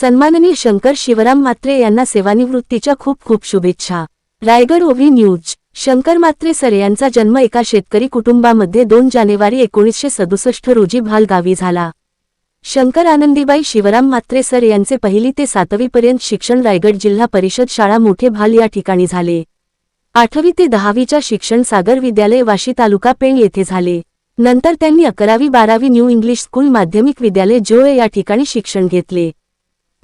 सन्माननीय शंकर शिवराम मात्रे यांना सेवानिवृत्तीच्या खूप खूप शुभेच्छा. Raigad OV news. Shankar Matre sir यांचा जन्म एका शेतकरी कुटुंबामध्ये दोन जानेवारी एकोणीसशे सदुसष्ट रोजी भाल गावी झाला. शंकर आनंदीबाई शिवराम मात्रे सर यांचे पहिली ते सातवीपर्यंत शिक्षण रायगड जिल्हा परिषद शाळा मोठे भाल या ठिकाणी झाले. आठवी ते दहावीच्या शिक्षण सागर विद्यालय वाशी तालुका पेण येथे झाले. नंतर त्यांनी अकरावी बारावी न्यू इंग्लिश स्कूल माध्यमिक विद्यालय जोळे या ठिकाणी शिक्षण घेतले.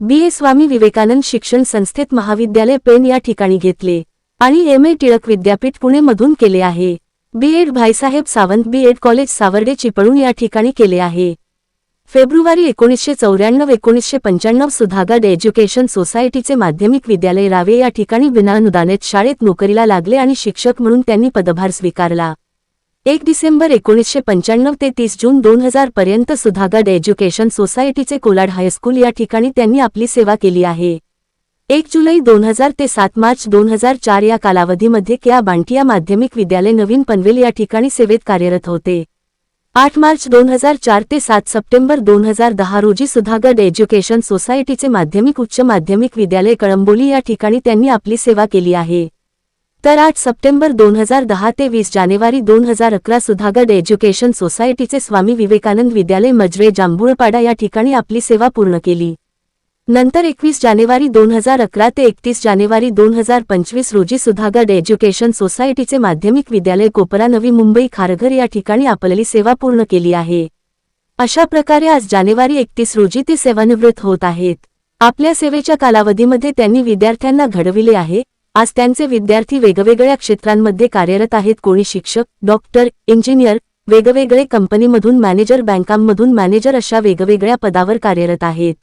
बी. ए. स्वामी विवेकानंद शिक्षण संस्थेत महाविद्यालय पेन या ठिकाणी घेतले आणि एम. ए. टिळक विद्यापीठ पुणेमधून केले आहे. B. Ed. Bhaisaheb Sawant B. Ed. College Sawarde Chiplun या ठिकाणी केले आहे. फेब्रुवारी एकोणीसशे चौऱ्याण्णव एकोणीसशे पंच्याण्णव सुधागड एज्युकेशन सोसायटीचे माध्यमिक विद्यालय रावे या ठिकाणी विनाअनुदानित शाळेत नोकरीला लागले आणि शिक्षक म्हणून त्यांनी पदभार स्वीकारला. एक डिसेंबर एकोणीसशे पंच्याण्णव ते तीस जून दोन हजार पर्यंत सुधागड एज्युकेशन सोसायटीचे कोलाड हायस्कूल या ठिकाणी त्यांनी आपली सेवा केली आहे. एक जुलै दोन हजार ते सात मार्च दोन हजार चार या कालावधीमध्ये क्या बांटिया माध्यमिक विद्यालय नवीन पनवेल या ठिकाणी सेवेत कार्यरत होते. आठ मार्च दोन हजार चार ते सात सप्टेंबर दोन हजार दहा रोजी सुधागड एज्युकेशन सोसायटीचे माध्यमिक उच्च माध्यमिक विद्यालय कळंबोली या ठिकाणी त्यांनी आपली सेवा केली आहे. तर आठ सप्टेंबर दोन हजार दहा ते वीस जानेवारी दोन हजार अकरा सुधागड एज्युकेशन सोसायटीचे स्वामी विवेकानंद विद्यालय मजरे जांभूळपाडा या ठिकाणी आपली सेवा पूर्ण केली. नंतर एकवीस जानेवारी दोन हजार अकरा ते एकतीस जानेवारी दोन हजार पंचवीस रोजी सुधागड एज्युकेशन सोसायटीचे माध्यमिक विद्यालय कोपरा नवी मुंबई खारघर या ठिकाणी आपली सेवा पूर्ण केली आहे. अशा प्रकारे आज जानेवारी एकतीस रोजी ते सेवानिवृत्त होत आहेत. आपल्या सेवेच्या कालावधीमध्ये त्यांनी विद्यार्थ्यांना घडविले आहे. आज त्यांचे विद्यार्थी वेगवेगळ्या क्षेत्रांमध्ये कार्यरत आहेत. कोणी शिक्षक डॉक्टर इंजिनियर वेगवेगळे कंपनीमधून मॅनेजर बँकांमधून मॅनेजर अशा वेगवेगळ्या पदावर कार्यरत आहेत.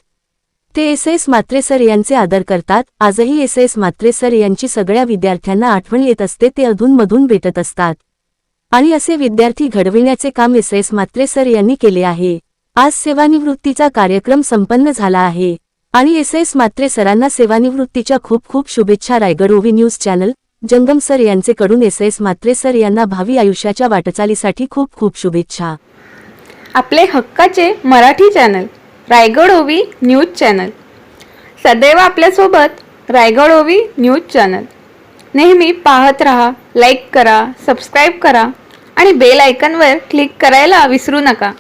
ते एस एस मात्रे सर यांचे आदर करतात. आजही एस एस मात्रे सर यांची सगळ्या विद्यार्थ्यांना आठवण येत असते. ते अधूनमधून भेटत असतात. आणि असे विद्यार्थी घडविण्याचे काम एस एस मात्रे सर यांनी केले आहे. आज सेवानिवृत्तीचा कार्यक्रम संपन्न झाला आहे. आणि एस एस मात्रे सरांना सेवानिवृत्तीच्या खूप खूप शुभेच्छा. Raigad OV news channel. Jangam sir यांचेकडून S S Matre sir यांना भावी आयुष्याच्या वाटचालीसाठी खूप खूप शुभेच्छा. आपले हक्काचे मराठी चॅनल रायगड ओवी न्यूज चॅनल. सदैव आपल्यासोबत रायगड ओवी न्यूज चॅनल. नेहमी पाहत रहा लाईक करा सबस्क्राईब करा आणि बेल आयकनवर क्लिक करायला विसरू नका.